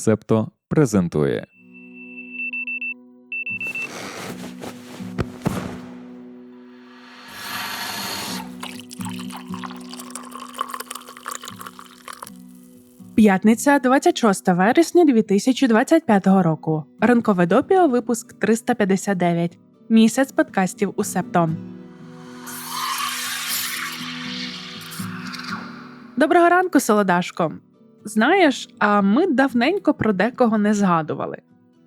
Септо презентує. П'ятниця, 26 вересня 2025 року. Ранкове допіо, випуск 359. Місяць подкастів у Септон. Доброго ранку, Солодашко. Знаєш, а ми давненько про декого не згадували.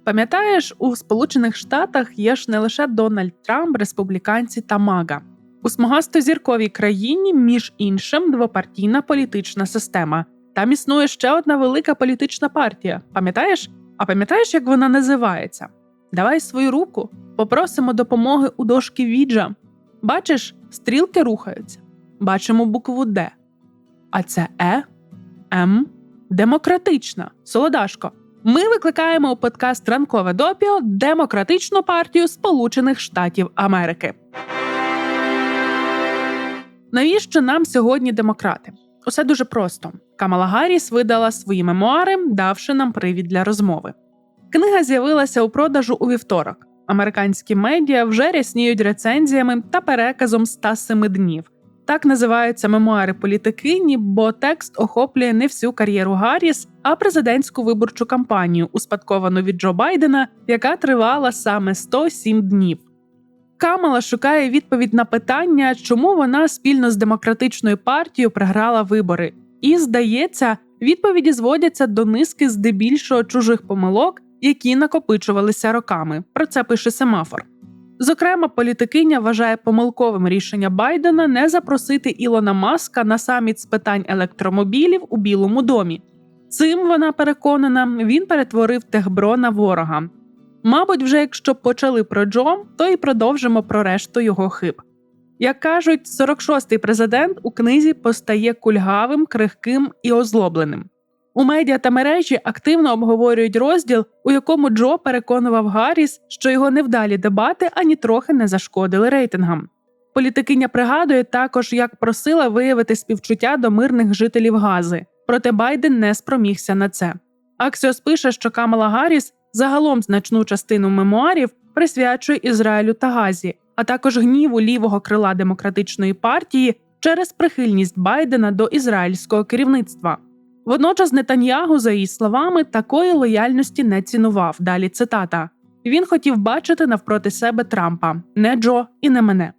Пам'ятаєш, у Сполучених Штатах є ж не лише Дональд Трамп, республіканці та Мага. У смугасто-зірковій країні, між іншим, двопартійна політична система. Там існує ще одна велика політична партія. Пам'ятаєш? А пам'ятаєш, як вона називається? Давай свою руку, попросимо допомоги у дошки Віджа. Бачиш, стрілки рухаються. Бачимо букву Д. А це Е, М, демократична. Солодашко. Ми викликаємо у подкаст Ранкове допіо Демократичну партію Сполучених Штатів Америки. Навіщо нам сьогодні демократи? Усе дуже просто. Камала Гарріс видала свої мемуари, давши нам привід для розмови. Книга з'явилася у продажу у вівторок. Американські медіа вже рясніють рецензіями та переказом 107 днів. Так називаються мемуари політикині, бо текст охоплює не всю кар'єру Гарріс, а президентську виборчу кампанію, успадковану від Джо Байдена, яка тривала саме 107 днів. Камала шукає відповідь на питання, чому вона спільно з демократичною партією програла вибори, і здається, відповіді зводяться до низки здебільшого чужих помилок, які накопичувалися роками. Про це пише семафор. Зокрема, політикиня вважає помилковим рішення Байдена не запросити Ілона Маска на саміт з питань електромобілів у Білому домі. Цим вона переконана, він перетворив Техбро на ворога. Мабуть, вже якщо почали про Джо, то і продовжимо про решту його хиб. Як кажуть, 46-й президент у книзі постає кульгавим, крихким і озлобленим. У медіа та мережі активно обговорюють розділ, у якому Джо переконував Гарріс, що його невдалі дебати ані трохи не зашкодили рейтингам. Політикиня пригадує також, як просила виявити співчуття до мирних жителів Гази, проте Байден не спромігся на це. Аксіос пише, що Камала Гарріс загалом значну частину мемуарів присвячує Ізраїлю та Газі, а також гніву лівого крила демократичної партії через прихильність Байдена до ізраїльського керівництва. Водночас Нетаньягу, за її словами, такої лояльності не цінував. Далі цитата: він хотів бачити навпроти себе Трампа, не Джо і не мене.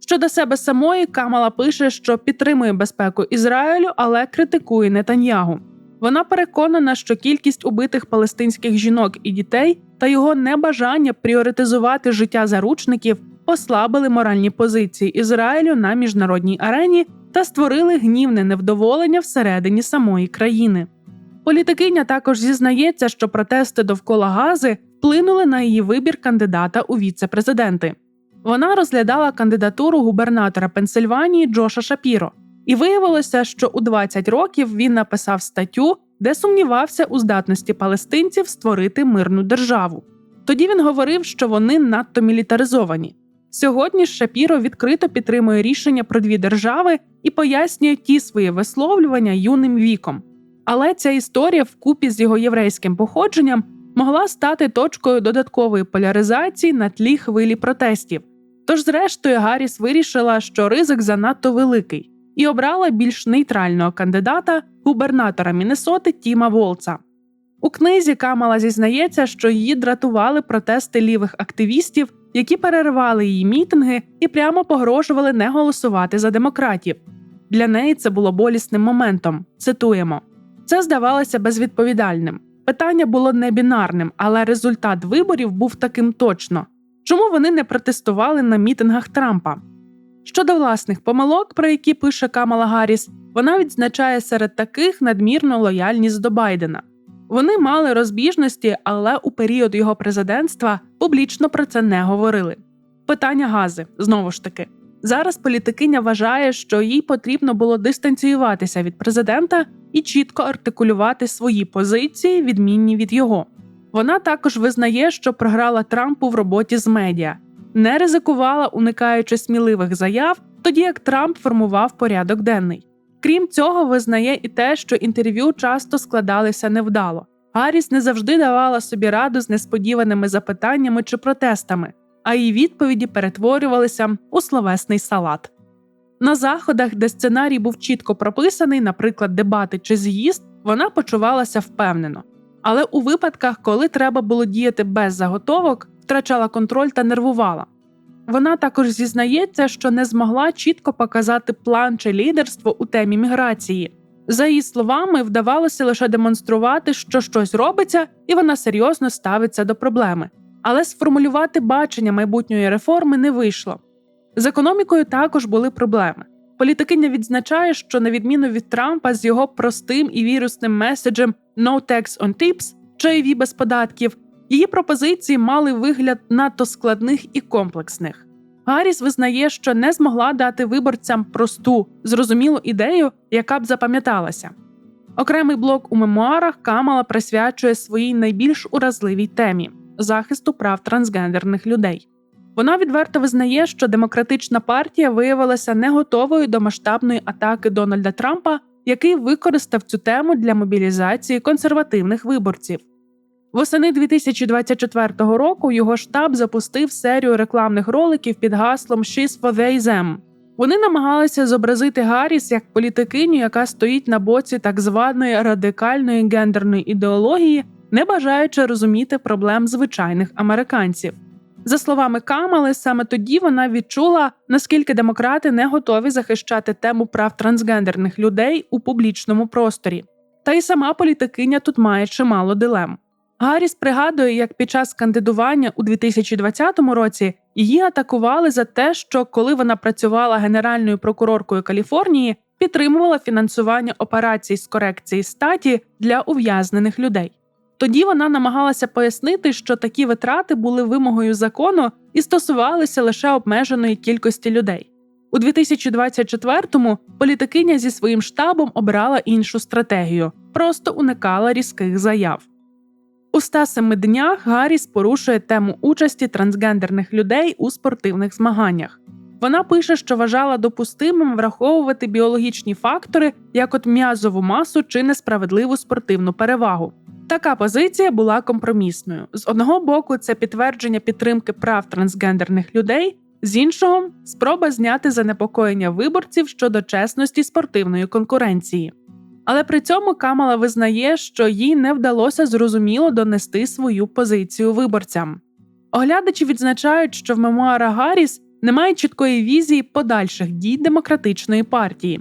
Щодо себе самої, Камала пише, що підтримує безпеку Ізраїлю, але критикує Нетаньягу. Вона переконана, що кількість убитих палестинських жінок і дітей та його небажання пріоритизувати життя заручників послабили моральні позиції Ізраїлю на міжнародній арені та створили гнівне невдоволення всередині самої країни. Політикиня також зізнається, що протести довкола Гази вплинули на її вибір кандидата у віце-президенти. Вона розглядала кандидатуру губернатора Пенсильванії Джоша Шапіро, і виявилося, що у 20 років він написав статтю, де сумнівався у здатності палестинців створити мирну державу. Тоді він говорив, що вони надто мілітаризовані. Сьогодні Шапіро відкрито підтримує рішення про дві держави і пояснює ті свої висловлювання юним віком. Але ця історія, вкупі з його єврейським походженням, могла стати точкою додаткової поляризації на тлі хвилі протестів. Тож, зрештою, Гарріс вирішила, що ризик занадто великий, і обрала більш нейтрального кандидата губернатора Міннесоти Тіма Волца. У книзі Камала зізнається, що її дратували протести лівих активістів, які переривали її мітинги і прямо погрожували не голосувати за демократів. Для неї це було болісним моментом. Цитуємо: це здавалося безвідповідальним. Питання було не бінарним, але результат виборів був таким точно. Чому вони не протестували на мітингах Трампа? Щодо власних помилок, про які пише Камала Гарріс, вона відзначає серед таких надмірну лояльність до Байдена. Вони мали розбіжності, але у період його президентства публічно про це не говорили. Питання гази знову ж таки. Зараз політикиня вважає, що їй потрібно було дистанціюватися від президента і чітко артикулювати свої позиції, відмінні від його. Вона також визнає, що програла Трампу в роботі з медіа, не ризикувала, уникаючи сміливих заяв, тоді як Трамп формував порядок денний. Крім цього, визнає і те, що інтерв'ю часто складалися невдало. Гарріс не завжди давала собі раду з несподіваними запитаннями чи протестами, а її відповіді перетворювалися у словесний салат. На заходах, де сценарій був чітко прописаний, наприклад, дебати чи з'їзд, вона почувалася впевнено. Але у випадках, коли треба було діяти без заготовок, втрачала контроль та нервувала. Вона також зізнається, що не змогла чітко показати план чи лідерство у темі міграції. За її словами, вдавалося лише демонструвати, що щось робиться, і вона серйозно ставиться до проблеми. Але сформулювати бачення майбутньої реформи не вийшло. З економікою також були проблеми. Політикиня відзначає, що на відміну від Трампа з його простим і вірусним меседжем «No tax on tips» чайові без податків, її пропозиції мали вигляд надто складних і комплексних. Гарріс визнає, що не змогла дати виборцям просту, зрозумілу ідею, яка б запам'яталася. Окремий блок у мемуарах Камала присвячує своїй найбільш уразливій темі захисту прав трансгендерних людей. Вона відверто визнає, що демократична партія виявилася не готовою до масштабної атаки Дональда Трампа, який використав цю тему для мобілізації консервативних виборців. Восени 2024 року його штаб запустив серію рекламних роликів під гаслом «She's for they them». Вони намагалися зобразити Гарріс як політикиню, яка стоїть на боці так званої радикальної гендерної ідеології, не бажаючи розуміти проблем звичайних американців. За словами Камали, саме тоді вона відчула, наскільки демократи не готові захищати тему прав трансгендерних людей у публічному просторі. Та й сама політикиня тут має чимало дилем. Гарріс пригадує, як під час кандидування у 2020 році її атакували за те, що коли вона працювала генеральною прокуроркою Каліфорнії, підтримувала фінансування операцій з корекції статі для ув'язнених людей. Тоді вона намагалася пояснити, що такі витрати були вимогою закону і стосувалися лише обмеженої кількості людей. У 2024-му політикиня зі своїм штабом обрала іншу стратегію, просто уникала різких заяв. У 107 днях Гарріс порушує тему участі трансгендерних людей у спортивних змаганнях. Вона пише, що вважала допустимим враховувати біологічні фактори, як от м'язову масу чи несправедливу спортивну перевагу. Така позиція була компромісною. З одного боку, це підтвердження підтримки прав трансгендерних людей, з іншого спроба зняти занепокоєння виборців щодо чесності спортивної конкуренції. Але при цьому Камала визнає, що їй не вдалося зрозуміло донести свою позицію виборцям. Оглядачі відзначають, що в мемуарах Гарріс немає чіткої візії подальших дій демократичної партії.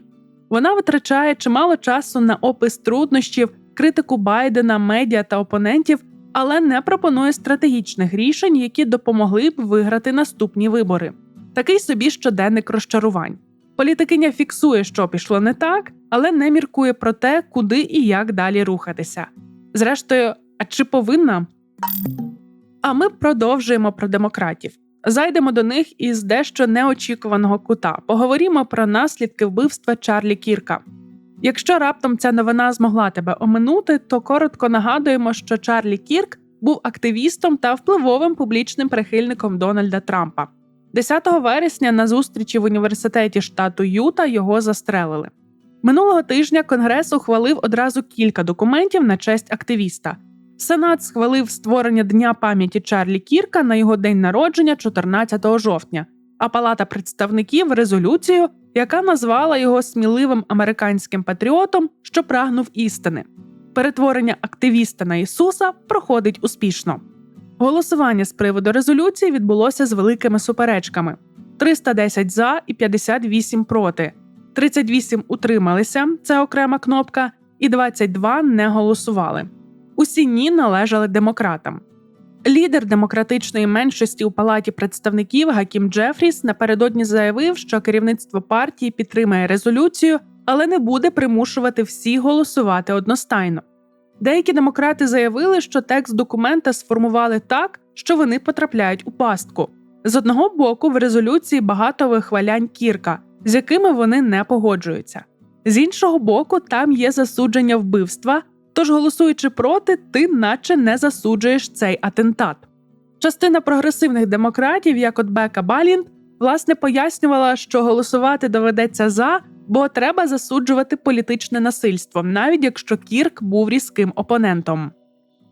Вона витрачає чимало часу на опис труднощів, критику Байдена, медіа та опонентів, але не пропонує стратегічних рішень, які допомогли б виграти наступні вибори. Такий собі щоденник розчарувань. Політикиня фіксує, що пішло не так, але не міркує про те, куди і як далі рухатися. Зрештою, а чи повинна? А ми продовжуємо про демократів. Зайдемо до них із дещо неочікуваного кута. Поговоримо про наслідки вбивства Чарлі Кірка. Якщо раптом ця новина змогла тебе оминути, то коротко нагадуємо, що Чарлі Кірк був активістом та впливовим публічним прихильником Дональда Трампа. 10 вересня на зустрічі в університеті штату Юта його застрелили. Минулого тижня Конгрес ухвалив одразу кілька документів на честь активіста. Сенат схвалив створення Дня пам'яті Чарлі Кірка на його день народження 14 жовтня, а Палата представників резолюцію, яка назвала його сміливим американським патріотом, що прагнув істини. Перетворення активіста на Ісуса проходить успішно. Голосування з приводу резолюції відбулося з великими суперечками: 310 за і 58 проти, 38 утрималися це окрема кнопка, і 22 не голосували. Усі ні належали демократам. Лідер демократичної меншості у палаті представників Гакім Джефріс напередодні заявив, що керівництво партії підтримає резолюцію, але не буде примушувати всіх голосувати одностайно. Деякі демократи заявили, що текст документа сформували так, що вони потрапляють у пастку. З одного боку, в резолюції багато вихвалянь кірка, з якими вони не погоджуються. З іншого боку, там є засудження вбивства, тож, голосуючи проти, ти наче не засуджуєш цей атентат. Частина прогресивних демократів, як от Бека Балінд, власне пояснювала, що голосувати доведеться за, бо треба засуджувати політичне насильство, навіть якщо Кірк був різким опонентом.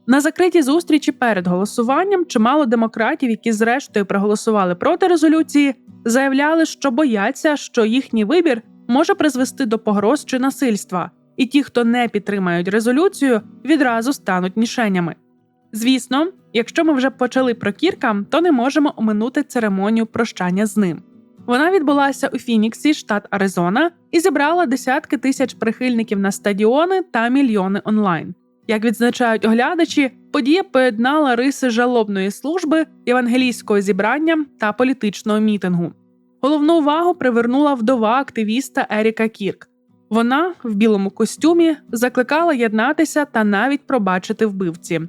На закритій зустрічі перед голосуванням чимало демократів, які зрештою проголосували проти резолюції, заявляли, що бояться, що їхній вибір може призвести до погроз чи насильства, і ті, хто не підтримають резолюцію, відразу стануть мішенями. Звісно, якщо ми вже почали про Кірка, то не можемо оминути церемонію прощання з ним. Вона відбулася у Фініксі, штат Аризона, і зібрала десятки тисяч прихильників на стадіони та мільйони онлайн. Як відзначають оглядачі, подія поєднала риси жалобної служби, євангелійського зібрання та політичного мітингу. Головну увагу привернула вдова активіста Еріка Кірк. Вона в білому костюмі закликала єднатися та навіть пробачити вбивці.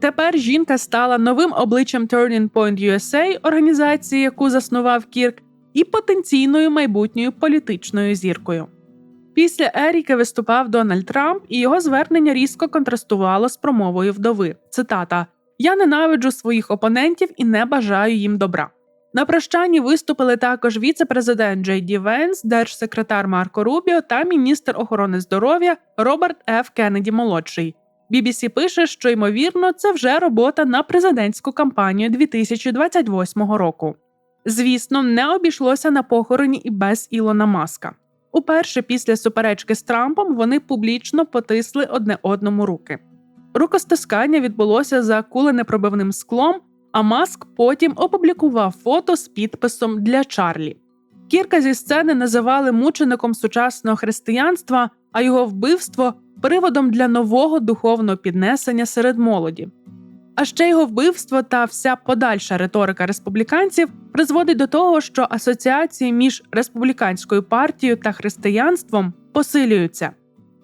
Тепер жінка стала новим обличчям Turning Point USA, організації, яку заснував Кірк, і потенційною майбутньою політичною зіркою. Після Еріки виступав Дональд Трамп, і його звернення різко контрастувало з промовою вдови. Цитата: Я ненавиджу своїх опонентів і не бажаю їм добра. На прощанні виступили також віце-президент Джей Ді Венс, держсекретар Марко Рубіо та міністр охорони здоров'я Роберт Ф. Кеннеді молодший. BBC пише, що ймовірно це вже робота на президентську кампанію 2028 року. Звісно, не обійшлося на похороні і без Ілона Маска. Уперше після суперечки з Трампом вони публічно потисли одне одному руки. Рукостискання відбулося за куленепробивним склом, а Маск потім опублікував фото з підписом для Чарлі. Кірка зі сцени називали мучеником сучасного християнства, а його вбивство приводом для нового духовного піднесення серед молоді. А ще його вбивство та вся подальша риторика республіканців призводить до того, що асоціації між республіканською партією та християнством посилюються.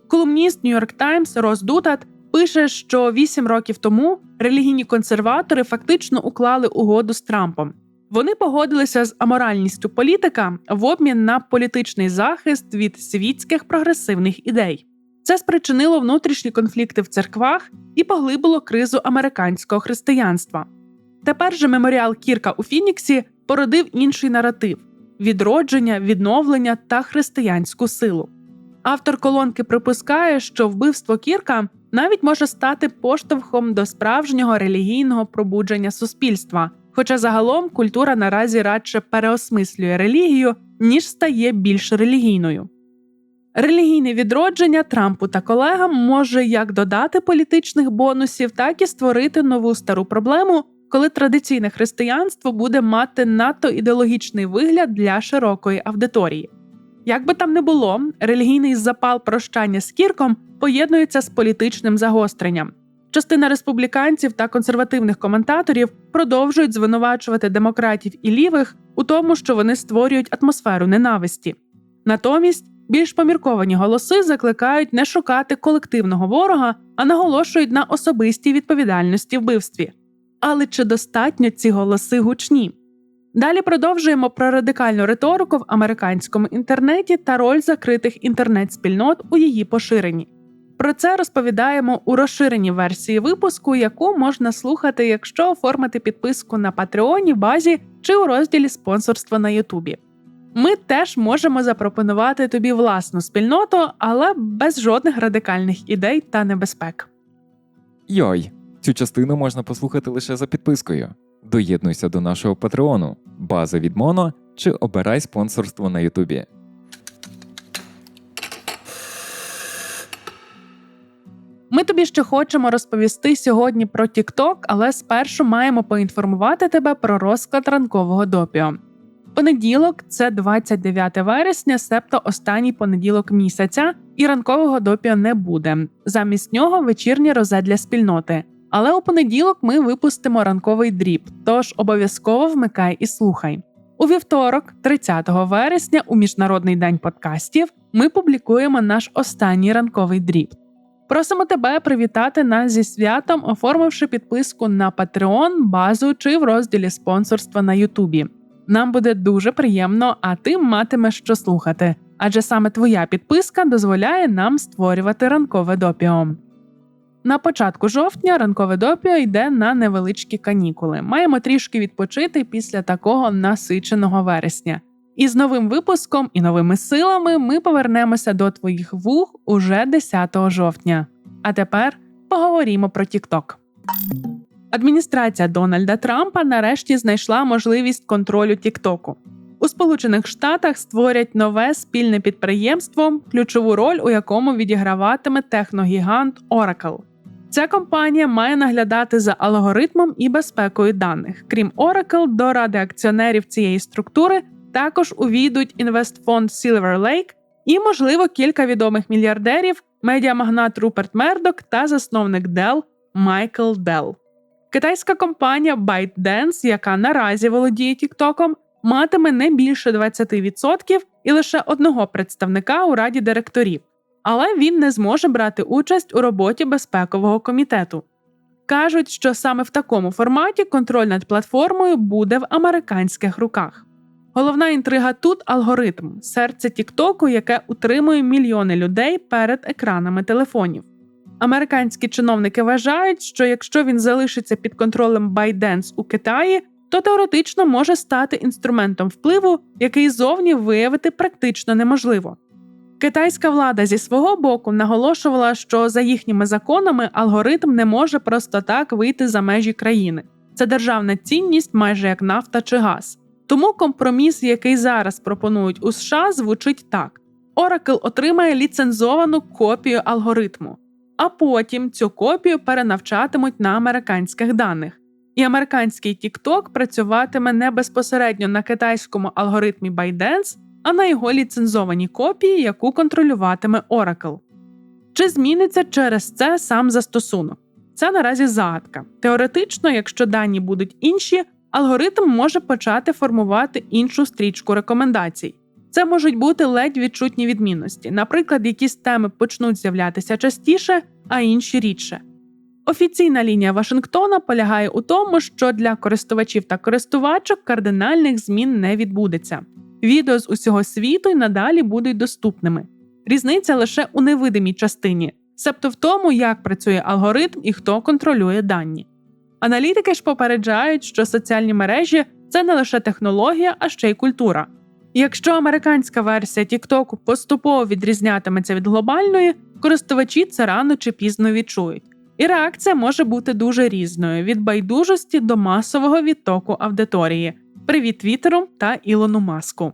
Колумніст Нью-Йорк Таймс Рос Дутат пише, що вісім років тому релігійні консерватори фактично уклали угоду з Трампом. Вони погодилися з аморальністю політика в обмін на політичний захист від світських прогресивних ідей. Це спричинило внутрішні конфлікти в церквах і поглибило кризу американського християнства. Тепер же меморіал Кірка у Фініксі породив інший наратив відродження, відновлення та християнську силу. Автор колонки припускає, що вбивство Кірка навіть може стати поштовхом до справжнього релігійного пробудження суспільства, хоча загалом культура наразі радше переосмислює релігію, ніж стає більш релігійною. Релігійне відродження Трампу та колегам може як додати політичних бонусів, так і створити нову стару проблему, коли традиційне християнство буде мати надто ідеологічний вигляд для широкої аудиторії. Як би там не було, релігійний запал прощання з кірком поєднується з політичним загостренням. Частина республіканців та консервативних коментаторів продовжують звинувачувати демократів і лівих у тому, що вони створюють атмосферу ненависті. Натомість більш помірковані голоси закликають не шукати колективного ворога, а наголошують на особистій відповідальності вбивстві. Але чи достатньо ці голоси гучні? Далі продовжуємо про радикальну риторику в американському інтернеті та роль закритих інтернет-спільнот у її поширенні. Про це розповідаємо у розширеній версії випуску, яку можна слухати, якщо оформити підписку на Патреоні, базі чи у розділі спонсорства на Ютубі. Ми теж можемо запропонувати тобі власну спільноту, але без жодних радикальних ідей та небезпек. Йой, цю частину можна послухати лише за підпискою. Доєднуйся до нашого патреону, база від Моно чи обирай спонсорство на Ютубі. Ми тобі ще хочемо розповісти сьогодні про TikTok, але спершу маємо поінформувати тебе про розклад ранкового допіо. Понеділок це 29 вересня, себто останній понеділок місяця, і ранкового допіо не буде. Замість нього вечірнє розе для спільноти. Але у понеділок ми випустимо ранковий дріб, тож обов'язково вмикай і слухай. У вівторок, 30 вересня, у Міжнародний день подкастів, ми публікуємо наш останній ранковий дріб. Просимо тебе привітати нас зі святом, оформивши підписку на Patreon, базу чи в розділі спонсорства на Ютубі. Нам буде дуже приємно, а ти матимеш що слухати, адже саме твоя підписка дозволяє нам створювати ранкове допіо. На початку жовтня ранкове допіо йде на невеличкі канікули. Маємо трішки відпочити після такого насиченого вересня. І з новим випуском і новими силами ми повернемося до твоїх вух уже 10 жовтня. А тепер поговоримо про TikTok. Адміністрація Дональда Трампа нарешті знайшла можливість контролю Тіктоку. У Сполучених Штатах створять нове спільне підприємство, ключову роль у якому відіграватиме техногігант Oracle. Ця компанія має наглядати за алгоритмом і безпекою даних. Крім Oracle, до ради акціонерів цієї структури також увійдуть інвестфонд Silver Lake і, можливо, кілька відомих мільярдерів, медіамагнат Руперт Мердок та засновник Dell Майкл Делл. Китайська компанія ByteDance, яка наразі володіє Тіктоком, матиме не більше 20% і лише одного представника у раді директорів, але він не зможе брати участь у роботі безпекового комітету. Кажуть, що саме в такому форматі контроль над платформою буде в американських руках. Головна інтрига тут алгоритм серце Тіктоку, яке утримує мільйони людей перед екранами телефонів. Американські чиновники вважають, що якщо він залишиться під контролем ByteDance у Китаї, то теоретично може стати інструментом впливу, який зовні виявити практично неможливо. Китайська влада зі свого боку наголошувала, що за їхніми законами алгоритм не може просто так вийти за межі країни. Це державна цінність, майже як нафта чи газ. Тому компроміс, який зараз пропонують у США, звучить так: Oracle отримає ліцензовану копію алгоритму, а потім цю копію перенавчатимуть на американських даних. І американський TikTok працюватиме не безпосередньо на китайському алгоритмі ByteDance, а на його ліцензованій копії, яку контролюватиме Oracle. Чи зміниться через це сам застосунок? Це наразі загадка. Теоретично, якщо дані будуть інші, алгоритм може почати формувати іншу стрічку рекомендацій. Це можуть бути ледь відчутні відмінності. Наприклад, якісь теми почнуть з'являтися частіше, а інші рідше. Офіційна лінія Вашингтона полягає у тому, що для користувачів та користувачок кардинальних змін не відбудеться. Відео з усього світу й надалі будуть доступними. Різниця лише у невидимій частині, себто в тому, як працює алгоритм і хто контролює дані. Аналітики ж попереджають, що соціальні мережі це не лише технологія, а ще й культура. Якщо американська версія TikTok поступово відрізнятиметься від глобальної, користувачі це рано чи пізно відчують. І реакція може бути дуже різною: від байдужості до масового відтоку аудиторії. Привіт Твіттеру та Ілону Маску.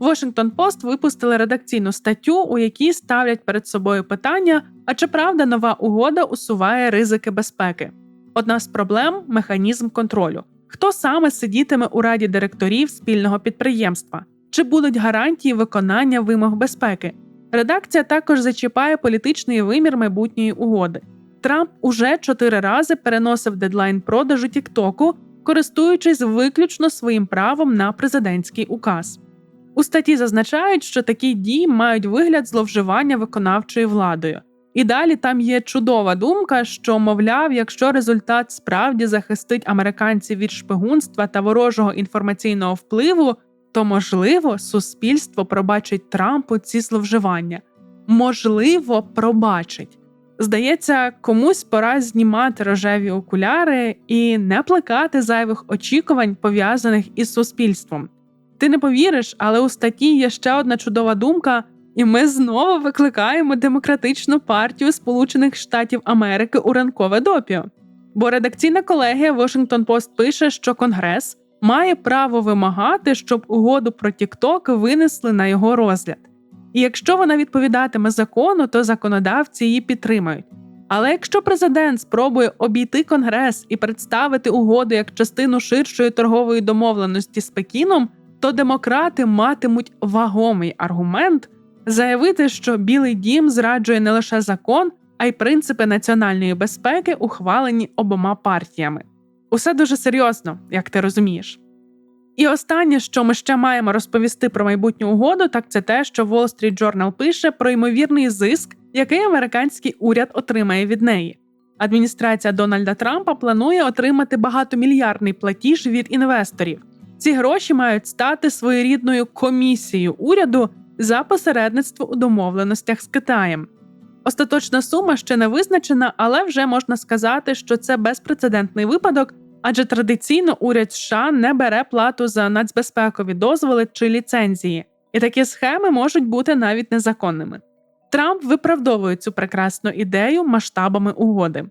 Washington Post випустили редакційну статтю, у якій ставлять перед собою питання: а чи правда нова угода усуває ризики безпеки? Одна з проблем механізм контролю. Хто саме сидітиме у раді директорів спільного підприємства? Чи будуть гарантії виконання вимог безпеки? Редакція також зачіпає політичний вимір майбутньої угоди. Трамп уже чотири рази переносив дедлайн продажу Тіктоку, користуючись виключно своїм правом на президентський указ. У статті зазначають, що такі дії мають вигляд зловживання виконавчою владою. І далі там є чудова думка, що, мовляв, якщо результат справді захистить американців від шпигунства та ворожого інформаційного впливу, то можливо суспільство пробачить Трампу ці зловживання. Можливо, пробачить. Здається, комусь пора знімати рожеві окуляри і не плекати зайвих очікувань, пов'язаних із суспільством. Ти не повіриш, але у статті є ще одна чудова думка, і ми знову викликаємо демократичну партію Сполучених Штатів Америки у ранкове допіо. Бо редакційна колегія Washington Post пише, що Конгрес має право вимагати, щоб угоду про TikTok винесли на його розгляд. І якщо вона відповідатиме закону, то законодавці її підтримають. Але якщо президент спробує обійти Конгрес і представити угоду як частину ширшої торгової домовленості з Пекіном, то демократи матимуть вагомий аргумент заявити, що Білий дім зраджує не лише закон, а й принципи національної безпеки, ухвалені обома партіями. Усе дуже серйозно, як ти розумієш. І останнє, що ми ще маємо розповісти про майбутню угоду, так це те, що Wall Street Journal пише про ймовірний зиск, який американський уряд отримає від неї. Адміністрація Дональда Трампа планує отримати багатомільярдний платіж від інвесторів. Ці гроші мають стати своєрідною комісією уряду за посередництво у домовленостях з Китаєм. Остаточна сума ще не визначена, але вже можна сказати, що це безпрецедентний випадок, адже традиційно уряд США не бере плату за нацбезпекові дозволи чи ліцензії, і такі схеми можуть бути навіть незаконними. Трамп виправдовує цю прекрасну ідею масштабами угоди.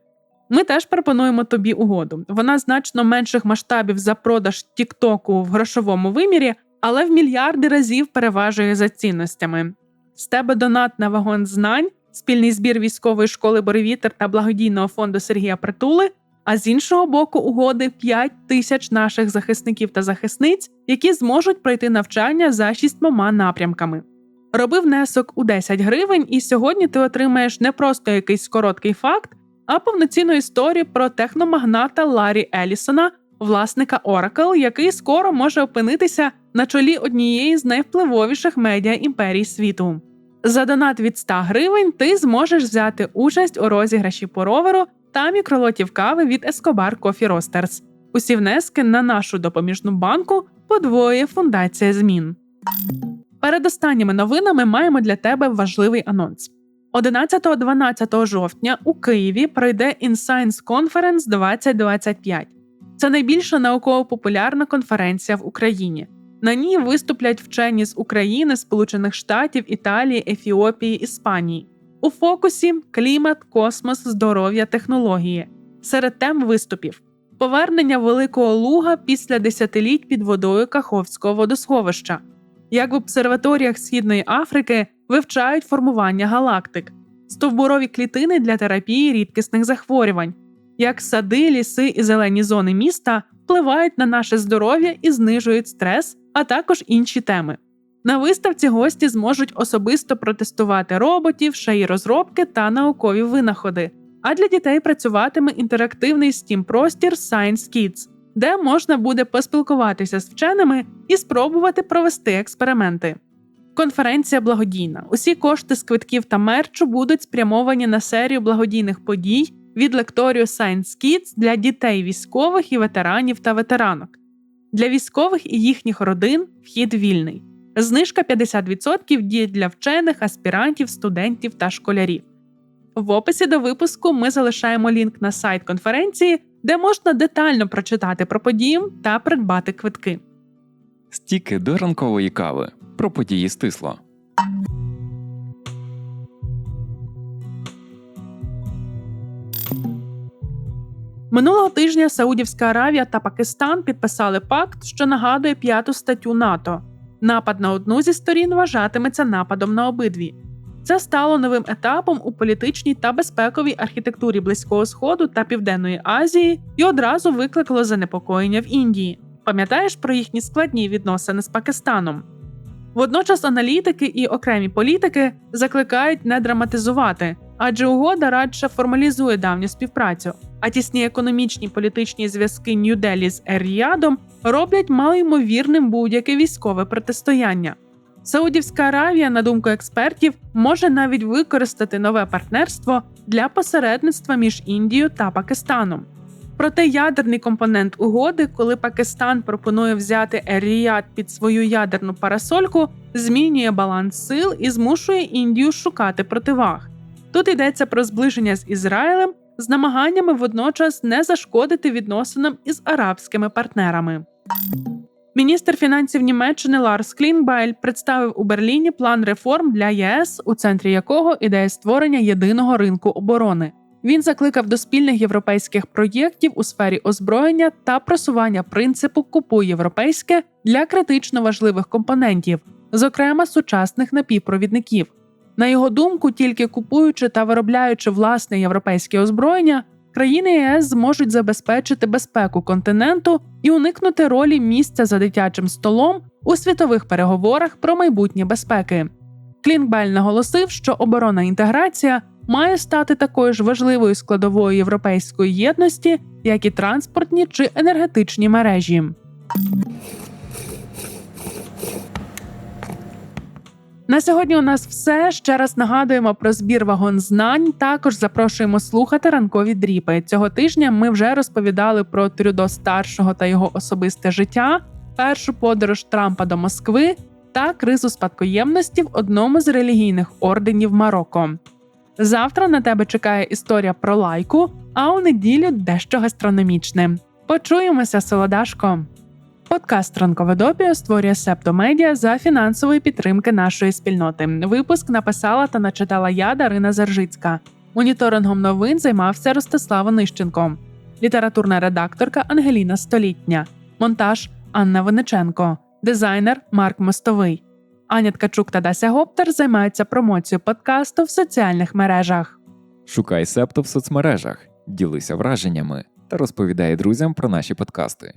Ми теж пропонуємо тобі угоду. Вона значно менших масштабів за продаж Тіктоку в грошовому вимірі, але в мільярди разів переважує за цінностями. З тебе донат на вагон знань, спільний збір військової школи Боревітер та благодійного фонду Сергія Притули. А з іншого боку, угоди 5 тисяч наших захисників та захисниць, які зможуть пройти навчання за шістьмома напрямками. Роби внесок у 10 гривень, і сьогодні ти отримаєш не просто якийсь короткий факт, а повноцінну історію про техномагната Ларі Елісона, власника Oracle, який скоро може опинитися на чолі однієї з найвпливовіших медіа імперій світу. За донат від 100 гривень ти зможеш взяти участь у розіграші по роверу та мікролотів кави від Escobar Coffee Roasters. Усі внески на нашу допоміжну банку подвоює фундація змін. Перед останніми новинами маємо для тебе важливий анонс. 11-12 жовтня у Києві пройде InScience Conference 2025. Це найбільша науково-популярна конференція в Україні. На ній виступлять вчені з України, Сполучених Штатів, Італії, Ефіопії, Іспанії. У фокусі клімат, космос, здоров'я, технології. Серед тем виступів: повернення Великого Луга після десятиліть під водою Каховського водосховища, як в обсерваторіях Східної Африки вивчають формування галактик, стовбурові клітини для терапії рідкісних захворювань, як сади, ліси і зелені зони міста впливають на наше здоров'я і знижують стрес, а також інші теми. На виставці гості зможуть особисто протестувати роботів, шаї розробки та наукові винаходи. А для дітей працюватиме інтерактивний steam простір Science Kids, де можна буде поспілкуватися з вченими і спробувати провести експерименти. Конференція благодійна. Усі кошти з квитків та мерчу будуть спрямовані на серію благодійних подій від лекторію Science Kids для дітей військових і ветеранів та ветеранок. Для військових і їхніх родин вхід вільний. Знижка 50% діє для вчених, аспірантів, студентів та школярів. В описі до випуску ми залишаємо лінк на сайт конференції, де можна детально прочитати про подію та придбати квитки. Стіки до ранкової кави про події стисло. Минулого тижня Саудівська Аравія та Пакистан підписали пакт, що нагадує п'яту статтю НАТО. Напад на одну зі сторін вважатиметься нападом на обидві. Це стало новим етапом у політичній та безпековій архітектурі Близького Сходу та Південної Азії і одразу викликало занепокоєння в Індії. Пам'ятаєш про їхні складні відносини з Пакистаном? Водночас аналітики і окремі політики закликають не драматизувати, адже угода радше формалізує давню співпрацю, а тісні економічні політичні зв'язки Нью-Делі з Ер-Ріядом роблять малоймовірним будь-яке військове протистояння. Саудівська Аравія, на думку експертів, може навіть використати нове партнерство для посередництва між Індією та Пакистаном. Проте ядерний компонент угоди, коли Пакистан пропонує взяти Ер-Ріяд під свою ядерну парасольку, змінює баланс сил і змушує Індію шукати противаг. Тут йдеться про зближення з Ізраїлем з намаганнями водночас не зашкодити відносинам із арабськими партнерами. Міністр фінансів Німеччини Ларс Клінбайль представив у Берліні план реформ для ЄС, у центрі якого ідея створення єдиного ринку оборони. Він закликав до спільних європейських проєктів у сфері озброєння та просування принципу Купуй європейське для критично важливих компонентів, зокрема сучасних напівпровідників. На його думку, тільки купуючи та виробляючи власне європейське озброєння, країни ЄС зможуть забезпечити безпеку континенту і уникнути ролі місця за дитячим столом у світових переговорах про майбутнє безпеки. Клінкбель наголосив, що оборонна інтеграція має стати такою ж важливою складовою європейської єдності, як і транспортні чи енергетичні мережі. На сьогодні у нас все. Ще раз нагадуємо про збір вагон знань. Також запрошуємо слухати ранкові дріпи. Цього тижня ми вже розповідали про Трюдо старшого та його особисте життя, першу подорож Трампа до Москви та кризу спадкоємності в одному з релігійних орденів Марокко. Завтра на тебе чекає історія про лайку, а у неділю дещо гастрономічне. Почуємося, солодашко! Подкаст Ранкове допіо створює Септомедіа за фінансової підтримки нашої спільноти. Випуск написала та начитала я Дарина Заржицька. Моніторингом новин займався Ростислав Онищенко, літературна редакторка Ангеліна Столітня, монтаж Анна Виниченко, дизайнер Марк Мостовий. Аня Ткачук та Дася Гоптер займаються промоцією подкасту в соціальних мережах. Шукай септо в соцмережах, ділися враженнями та розповідай друзям про наші подкасти.